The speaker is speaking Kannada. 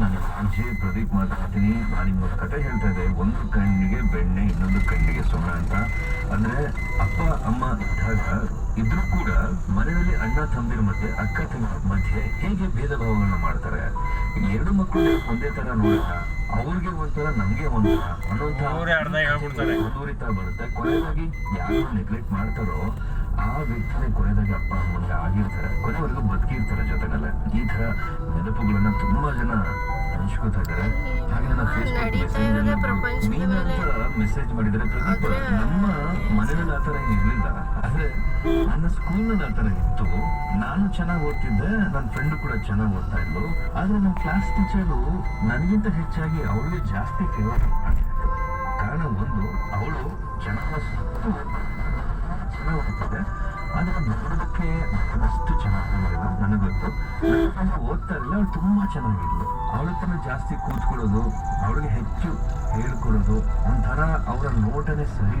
ನಾನು ಅಜಯ್ ಪ್ರದೀಪ್ ಮಾತಾಡ್ತೀನಿ. ನಾನು ನಿಮ್ಗೆ ಕತೆ ಹೇಳ್ತಾ ಇದ್ದೆ. ಒಂದು ಕಣ್ಣಿಗೆ ಬೆಣ್ಣೆ ಇನ್ನೊಂದು ಕಣ್ಣಿಗೆ ಸುಣ್ಣ ಅಂತ. ಅಂದ್ರೆ ಅಪ್ಪ ಅಮ್ಮ ಇದ್ದಾಗ ಇದ್ರೂ ಕೂಡ ಮನೆಯಲ್ಲಿ ಅಣ್ಣ ತಂಬಿರ ಮಧ್ಯೆ ಅಕ್ಕ ತಂಗಿರ ಮಧ್ಯೆ ಹೇಗೆ ಭೇದ ಭಾವಗಳನ್ನ ಮಾಡ್ತಾರೆ? ಎರಡು ಮಕ್ಕಳು ಒಂದೇ ತರ ನೋಡಲ್ಲ. ಅವ್ರಿಗೆ ಒಂಥರ ನಮ್ಗೆ ಒಂಥರ. ಮುಂದುವರಿತಾ ಬರುತ್ತೆ. ಕೊನೆಯಾಗಿ ಯಾರು ನೆಗ್ಲೆಕ್ಟ್ ಮಾಡ್ತಾರೋ ಆ ವ್ಯಕ್ತಿನೇ ಕೊನೆದಾಗಿ ಅಪ್ಪ ಅಮ್ಮನಿಗೆ ಆಗಿರ್ತಾರೆ. ಕೊನೆವರೆಗೂ ಬದುಕಿರ್ತಾರೆ ಜೊತೆನಲ್ಲೇ ಈ ತರ ನೆನಪುಗಳನ್ನ ತುಂಬಾ ಜನ ಹಂಚ್ಕೋತಾ ಇದ್ದಾರೆ ಹಾಗೆ ನನ್ನ ನಡೀತಾ ಇರೋದೇ ಪ್ರಪಂಚದ ಮೇಲೆ. ಮೆಸೇಜ್ ಮಾಡಿದರೆ ಪ್ರದೀಪ್ ನಮ್ಮ ಮನೆಯಲ್ಲಿ ಆ ಥರ ಇರ್ಲಿಲ್ಲ. ಆದರೆ ನನ್ನ ಸ್ಕೂಲ್ನಲ್ಲಿ ಆತರ ಇತ್ತು. ನಾನು ಚೆನ್ನಾಗಿ ಓದ್ತಿದ್ದೆ ನನ್ನ ಫ್ರೆಂಡ್ ಕೂಡ ಚೆನ್ನಾಗಿ ಓದ್ತಾ ಇದ್ಲು. ಆದ್ರೆ ನಮ್ಮ ಕ್ಲಾಸ್ ಟೀಚರು ನನಗಿಂತ ಹೆಚ್ಚಾಗಿ ಅವಳಿಗೆ ಜಾಸ್ತಿ ಫೇವರ್ ಮಾಡ್ತಿದ್ರು. ಕಾರಣ ಒಂದು ಅವಳು ಚೆನ್ನಾಗಿ ಚೆನ್ನಾಗಿ ಓದ್ತಿದ್ದೆ. ಆದ್ರೆ ನೋಡೋದಕ್ಕೆ ಅಷ್ಟು ಚೆನ್ನಾಗಿ ನನಗೆ ಗೊತ್ತು. ಓದ್ತಾ ಇರಲಿಲ್ಲ ಅವಳು ತುಂಬಾ ಚೆನ್ನಾಗಿದ್ಲು. ಅವಳ ಹತ್ರ ಜಾಸ್ತಿ ಕೂತ್ಕೊಳ್ಳೋದು ಅವಳಿಗೆ ಹೆಚ್ಚು ಹೇಳ್ಕೊಡೋದು ಒಂಥರ ಅವರ ನೋಟನೇ ಸರಿ